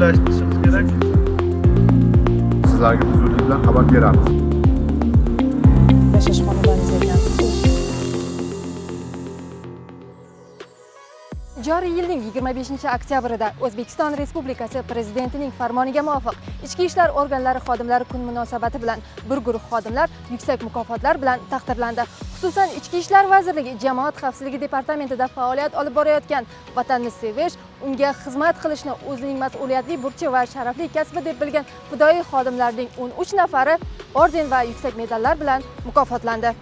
joylashtirishimiz kerak sizlarga biz zudlik bilan xabar beramiz yashash xonadoningiz ekansiz Joriy yilning 25 oktyabrida O'zbekiston Respublikasi Prezidentining farmoniga muvofiq Ichki ishlar organlari xodimlari kun munosabati bilan bir guruh xodimlar yuksak mukofotlar bilan taqdirlandi. Xususan Ichki ishlar vazirligi Jamoat xavfsizligi departamentida faoliyat olib borayotgan vatanni sevish, unga xizmat qilishni o'zining mas'uliyatli burchi va sharafli kasbi deb bilgan fidoyi xodimlarning 13 nafari orden va yuksak medallar bilan mukofotlandi.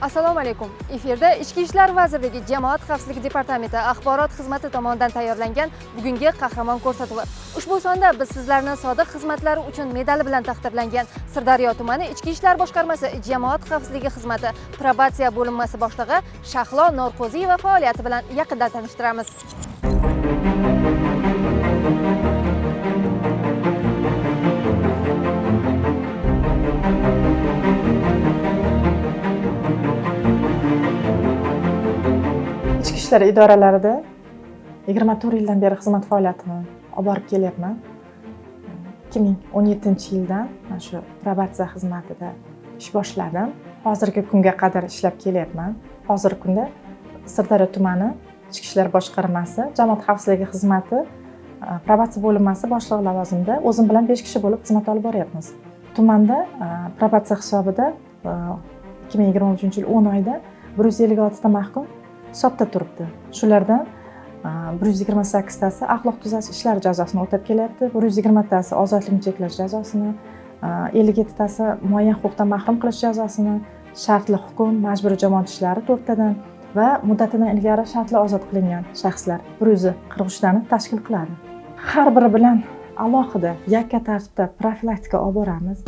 Assalomu alaykum. Efirda Ichki ishlar vazirligi Jamoat xavfsizligi departamenti axborot xizmati tomonidan tayyorlangan bugungi qahramon ko'rsatuvi. Ushbu sonda biz sizlarni sodiq xizmatlari uchun medali bilan taqdirlangan Sirdaryo tumani Ichki ishlar boshqarmasi Jamoat xavfsizligi xizmati probatsiya bo'linmasi boshlig'i Shahlo Norqo'ziyeva faoliyati bilan yaqindan tanishtiramiz. Ichki ishlar idoralarida yigirma to'rt yildan beri xizmat faoliyatini olib borib kelyapman. Ikki ming o'n yettinchi yildan mana shu probatsiya xizmatida ish boshladim. Hozirgi kunga qadar ishlab kelyapman. Hozirgi kunda sirdaryo tumani ichki ishlar boshqarmasi jamoat xavfsizligi xizmati e, probatsiya bo'linmasi boshlig'i lavozimida o'zim bilan besh kishi bo'lib xizmat olib boryapmiz. Tumanda e, probatsiya hisobida e, ikki ming yigirma uchinchi yil o'n oyda bir yuz ellik oltita mahkum hisobda turibdi. Shulardan e, bir yuz yigirma sakkiztasi axloq tuzatish ishlari jazosini o'tab kelyapti bir yuz yigirmatasi ozodlikni cheklash jazosini ellik yettitasi muayyan huquqdan mahrum qilish jazosini shartli hukm majburiy jamoat ishlari to'rttadan va muddatidan ilgari shartli ozod qilingan shaxslar bir yuz qirq uchtani tashkil qiladi. Har biri bilan alohida yakka tartibda profilaktika olib boramiz.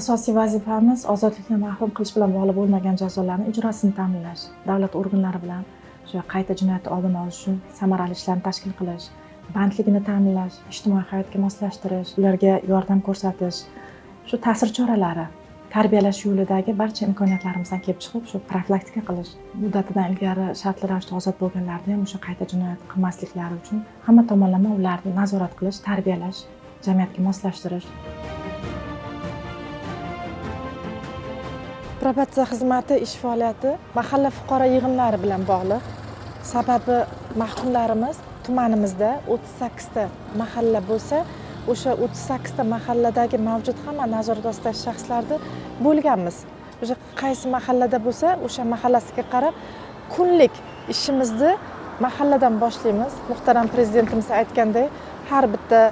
Asosiy vazifamiz ozodlikdan mahrum qilish bilan bog'liq bo'lmagan jazolarni ijrosini ta'minlash. Davlat organlari bilan o'sha qayta jinoyat oldini olish uchun samarali ishlarni tashkil qilish bandligini ta'minlash ijtimoiy hayotga moslashtirish ularga yordam ko'rsatish shu ta'sir choralari tarbiyalash yo'lidagi barcha imkoniyatlarimizdan kelib chiqib shu profilaktika qilish muddatidan ilgari shartli ravishda ozod bo'lganlarni ham o'sha qayta jinoyat qilmasliklari uchun hamma tomonlama ularni nazorat qilish tarbiyalash jamiyatga moslashtirish. Probatsiya xizmati ish faoliyati mahalla fuqaro yig'inlari bilan bog'liq. Sababi mahkumlarimiz tumanimizda o'ttiz sakkizta mahalla bo'lsa o'sha o'ttiz sakkizta mahalladagi mavjud hamma nazorat ostidagi shaxslarni bo'lganmiz. O'sha qaysi mahallada bo'lsa o'sha mahallasiga qarab kunlik ishimizni mahalladan boshlaymiz. Muhtaram prezidentimiz aytgandek har bitta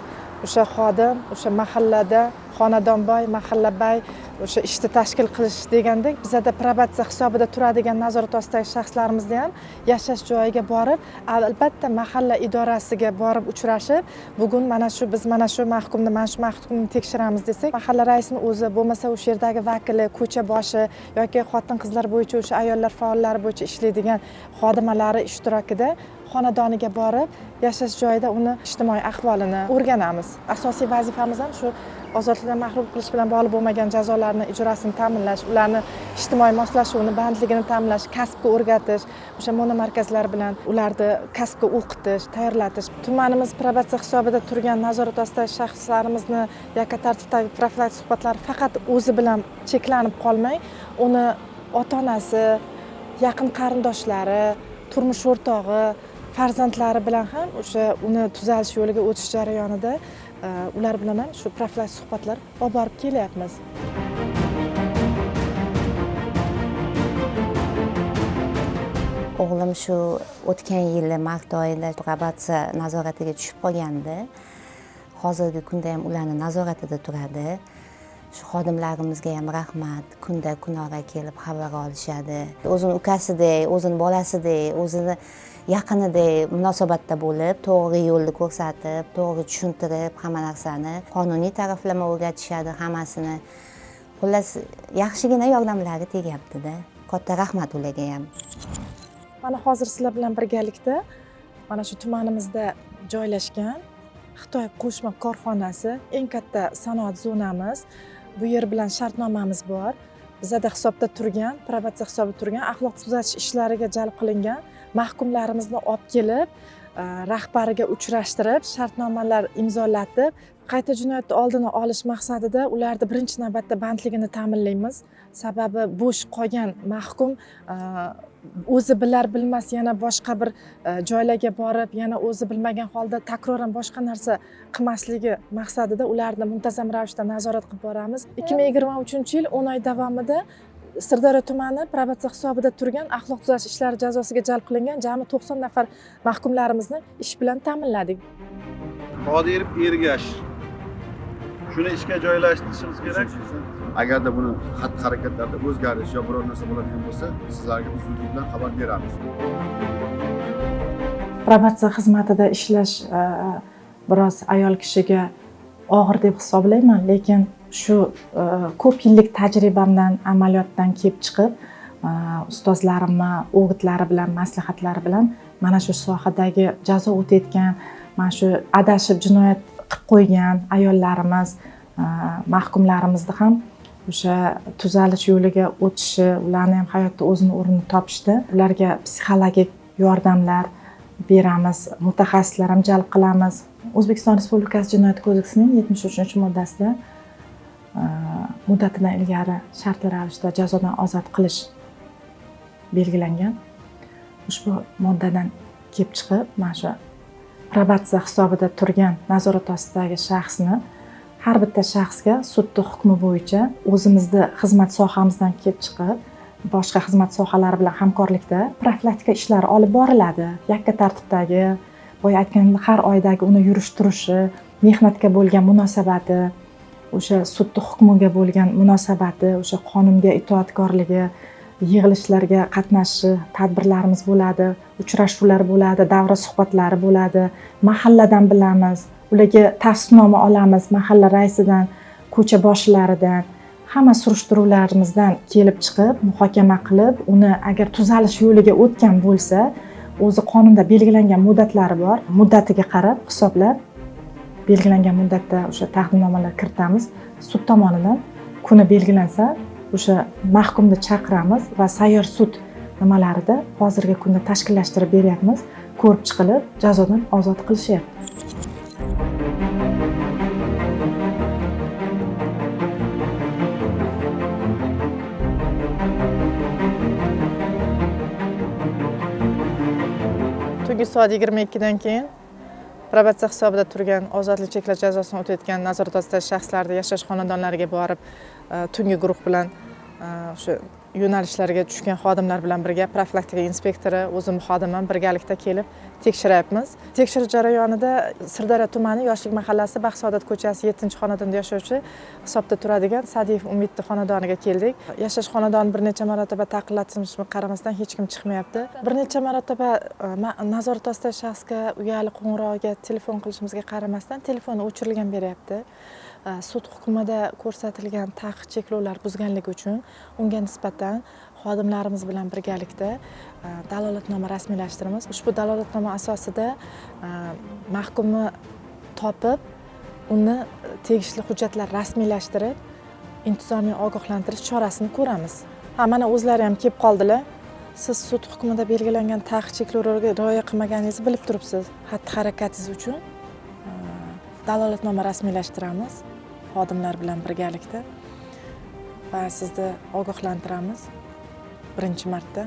o'sha xodim o'sha mahallada xonadonboy mahallabay o'sha ishni tashkil qilish degandek bizada probatsiya hisobida turadigan nazorat ostidagi shaxslarimizni ham yashash joyiga borib albatta mahalla idorasiga borib uchrashib bugun mana shu biz mana shu mahkumni mana shu mahkumni tekshiramiz desak mahalla raisini o'zi bo'lmasa o'sha yerdagi vakili ko'cha boshi yoki xotin qizlar bo'yicha o'sha ayollar faollari bo'yicha ishlaydigan xodimalari ishtirokida xonadoniga borib yashash joyida uni ijtimoiy ahvolini o'rganamiz. Asosiy vazifamiz ham shu ozodlikdan mahrum qilish bilan bog'liq bo'lmagan jazolarni ijrosini ta'minlash ularni ijtimoiy moslashuvini bandligini ta'minlash kasbga o'rgatish o'sha monomarkazlar bilan ularni kasbga o'qitish tayyorlatish. Tumanimiz probatsiya hisobida turgan nazorat ostidagi shaxslarimizni yakka tartibdagi profilaktik suhbatlar faqat o'zi bilan cheklanib qolmay uni ota onasi yaqin qarindoshlari turmush o'rtog'i farzandlari bilan ham o'sha uni tuzalish yo'liga o'tish jarayonida e, ular bilan ham shu profilaktik suhbatlar olib borib kelyapmiz. O'g'lim shu o'tgan yili mart oyida probatsiya nazoratiga tushib qolgandi. Hozirgi kunda ham ularni nazoratida turadi. Shu xodimlarimizga ham rahmat. Kunda kunora kelib xabar olishadi. O'zini ukasidek o'zini bolasidek o'zini yaqinidek munosabatda bo'lib to'g'ri yo'lni ko'rsatib to'g'ri tushuntirib hamma narsani qonuniy taraflama o'rgatishadi hammasini. Xullas yaxshigina yordamlari tegyaptida. Katta rahmat ularga ham. Mana hozir sizlar bilan birgalikda mana shu tumanimizda joylashgan xitoy qo'shma korxonasi eng katta sanoat zonamiz. Bu yer bilan shartnomamiz bor. Bizada hisobda turgan probatsiya hisobida turgan axloq tuzatish ishlariga jalb qilingan mahkumlarimizni olib kelib e, rahbariga uchrashtirib shartnomalar imzolatib qayta jinoyatni oldini olish maqsadida ularni birinchi navbatda bandligini ta'minlaymiz. Sababi bo'sh qolgan mahkum e, o'zi bilar bilmas yana boshqa bir e, joylarga borib yana o'zi bilmagan holda takroran boshqa narsa qilmasligi maqsadida ularni muntazam ravishda nazorat qilib boramiz. ikki ming yigirma uchinchi yil o'n oy davomida sirdaryo tumani probatsiya hisobida turgan axloq tuzatish ishlari jazosiga jalb qilingan jami to'qson nafar mahkumlarimizni ish bilan ta'minladik. Qodirov ergash shuni ishga joylashtirishimiz kerak. Agarda buni xatti harakatlarda o'zgarish yo biror narsa bo'ladigan bo'lsa sizlarga zudlik bilan xabar beramiz. Probatsiya xizmatida ishlash e, biroz ayol kishiga og'ir deb hisoblayman lekin shu e, ko'p yillik tajribamdan amaliyotdan kelib chiqib e, ustozlarimni o'gitlari bilan maslahatlari bilan mana shu sohadagi jazo o'tayotgan mana shu adashib jinoyat qilib qo'ygan ayollarimiz mahkumlarimizni ham o'sha tuzalish yo'liga o'tishi ularni ham hayotda o'zini o'rnini topishda ularga psixologik yordamlar beramiz mutaxassislar ham jalb qilamiz. O'zbekiston respublikasi jinoyat kodeksining yetmish uchinchi moddasida e, muddatidan ilgari shartli ravishda jazodan ozod qilish belgilangan. Ushbu moddadan kelib chiqib mana shu probatsiya hisobida turgan nazorat ostidagi shaxsni har bitta shaxsga sudni hukmi bo'yicha o'zimizni xizmat sohamizdan kelib chiqib boshqa xizmat sohalari bilan hamkorlikda profilaktika ishlari olib boriladi. Yakka tartibdagi boya aytganimdek har oydagi uni yurish turishi mehnatga bo'lgan munosabati o'sha sudni hukmiga bo'lgan munosabati o'sha qonunga itoatkorligi yig'ilishlarga qatnashishi tadbirlarimiz bo'ladi uchrashuvlar bo'ladi davra suhbatlari bo'ladi mahalladan bilamiz. Ularga tavsifnoma olamiz mahalla raisidan ko'cha boshlaridan hamma surishtiruvlarimizdan kelib chiqib muhokama qilib uni agar tuzalish yo'liga o'tgan bo'lsa o'zi qonunda belgilangan muddatlari bor. Muddatiga qarab hisoblab belgilangan muddatda o'sha taqdimnomalar kiritamiz. Sud tomonidan kuni belgilansa o'sha mahkumni chaqiramiz va sayyor sud nimalarida hozirgi kunda tashkillashtirib beryapmiz. Ko'rib chiqilib jazodan ozod qilishyapti. Tungi soat yigirma ikkidan keyin probatsiya hisobida turgan ozodlik cheklash jazosini o'tayotgan nazorat ostidagi shaxslarni yashash xonadonlariga borib e, tungi guruh bilan e, o'sha yo'nalishlarga tushgan xodimlar bilan birga profilaktika inspektori o'zim xodimim birgalikda kelib tekshiryapmiz. Tekshirish jarayonida sirdaryo tumani yoshlik mahallasi baxtsaodat ko'chasi yettinchi xonadonda yashovchi hisobda turadigan sadiyev umidni xonadoniga keldik. Yashash xonadoni bir necha marotaba taqillatishimizga qaramasdan hech kim chiqmayapti. Bir necha marotaba e, nazorat ostidagi shaxsga uyali qo'ng'irog'iga telefon qilishimizga qaramasdan telefoni o'chirilgan beryapti. Э, sud hukmida ko'rsatilgan taqiq cheklovlar buzganligi uchun unga nisbatan xodimlarimiz bilan birgalikda e, dalolatnoma rasmiylashtiramiz. Ushbu dalolatnoma asosida e, mahkumni topib uni tegishli hujjatlar rasmiylashtirib intizomiy ogohlantirish chorasini ko'ramiz. Ha mana o'zlari ham kelib qoldilar. Siz sud hukmida belgilangan taqiq cheklovlarga rioya qilmaganingizni bilib turibsiz. Xatti harakatingiz uchun e, dalolatnoma rasmiylashtiramiz. Xodimlar bilan birgalikda va sizni ogohlantiramiz. Birinchi marta.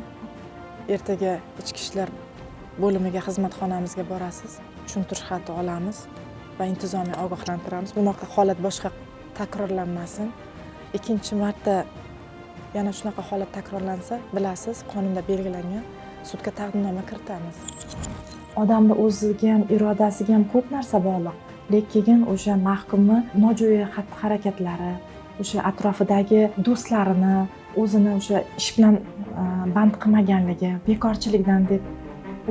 Ertaga ichki ishlar bo'limiga xizmatxonamizga borasiz. Tushuntirish xati olamiz va intizomiy ogohlantiramiz. Bunaqa holat boshqa takrorlanmasin. Ikkinchi marta yana shunaqa holat takrorlansa bilasiz qonunda belgilangan sudga taqdimnoma kiritamiz. Odamni o'ziga ham irodasiga ham ko'p narsa bog'liq. Lekin o'sha mahkumni nojo'ya xatti harakatlari o'sha atrofidagi do'stlarini o'zini o'sha ish bilan e, band qilmaganligi bekorchilikdan deb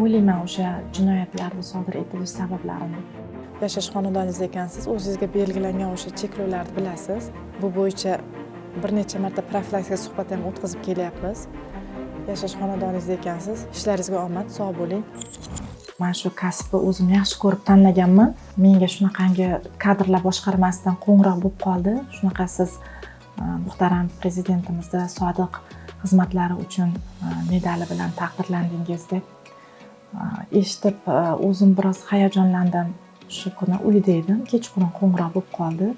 o'ylayman o'sha jinoyatlarni sodir etilish sabablarini. Yashash xonadoningizda ekansiz o'zingizga belgilangan o'sha cheklovlarni bilasiz. Bu bo'yicha bir necha marta profilaktika suhbat ham o'tkazib kelyapmiz. Yashash xonadoningizda ekansiz ishlaringizga omad sog' bo'ling. Man shu kasbni o'zim yaxshi ko'rib tanlaganman. Menga shunaqangi kadrlar boshqarmasidan qo'ng'iroq bo'lib qoldi. Shunaqa siz e, muhtaram prezidentimizni sodiq xizmatlari uchun e, medali bilan taqdirlandingiz deb e, eshitib o'zim biroz hayajonlandim. Shu kuni uyda edim. Kechqurun qo'ng'iroq bo'lib qoldi.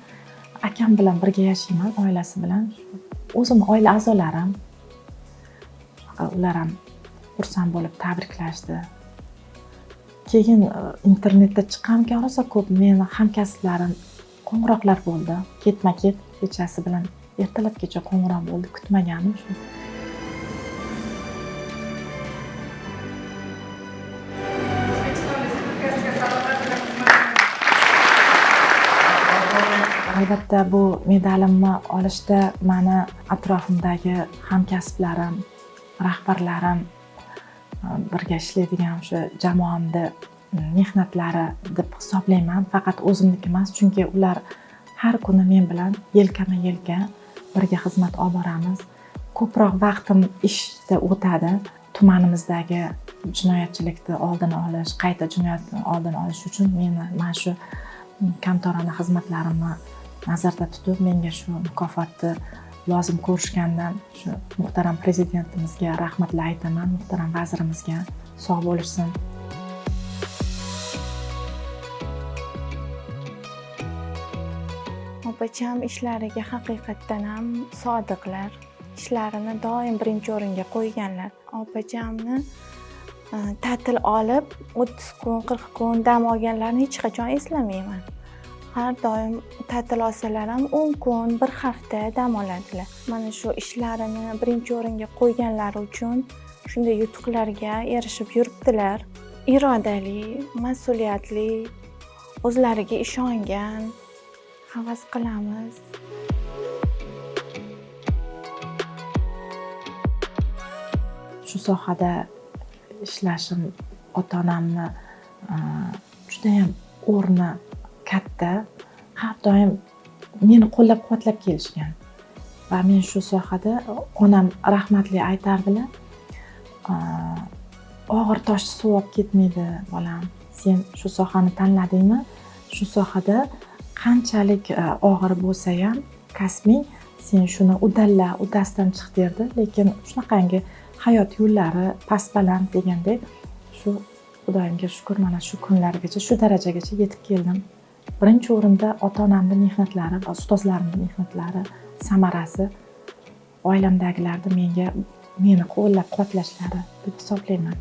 Akam bilan birga yashayman oilasi bilan. O'zimni oila a'zolarim. Ular ham xursand bo'lib tabriklashdi. Keyin e, internetda chiqqanimga rosa ko'p meni hamkasblarim qo'ng'iroqlar bo'ldi. Ketma ket kechasi bilan ertalabgacha qo'ng'iroq bo'ldi kutmaganim shu. Albatta bu medalimni olishda mani atrofimdagi hamkasblarim rahbarlarim birga ishlaydigan o'sha jamoamni mehnatlari deb hisoblayman. Faqat o'zimniki emas chunki ular har kuni men bilan yelkama yelka birga xizmat olib boramiz. Ko'proq vaqtim ishda o'tadi. Tumanimizdagi jinoyatchilikni oldini olish qayta jinoyatni oldini olish uchun meni mana shu kamtarona xizmatlarimni nazarda tutib menga shu mukofotni lozim ko'rishgandan shu muhtaram prezidentimizga rahmatlar aytaman muhtaram vazirimizga sog' bo'lishsin. Opacham ishlariga haqiqatdan ham sodiqlar ishlarini doim birinchi o'ringa qo'yganlar. Opachamni e, ta'til olib o'ttiz kun qirq kun dam olganlarini hech qachon eslamayman har doim ta'til olsalar ham o'n kun bir hafta dam oladilar. Mana shu ishlarini birinchi o'ringa qo'yganlari uchun shunday yutuqlarga erishib yuribdilar. Irodali mas'uliyatli o'zlariga ishongan havas qilamiz. Shu sohada ishlashim ota onamni judayam o'rni katta. Har doim meni qo'llab quvvatlab kelishgan. Va men shu sohada onam rahmatli aytardilar e, og'ir toshni suv olib ketmaydi bolam. Sen shu sohani tanladingmi? Shu sohada qanchalik e, og'ir bo'lsa ham kasbing sen shuni udalla uddasidan chiq derdi lekin shunaqangi hayot yo'llari past baland degandek shu xudoyimga shukur mana shu kunlargacha shu darajagacha yetib keldim. Birinchi o'rinda ota onamni mehnatlari va ustozlarimni mehnatlari samarasi oilamdagilarni menga meni qo'llab quvvatlashlari deb hisoblayman.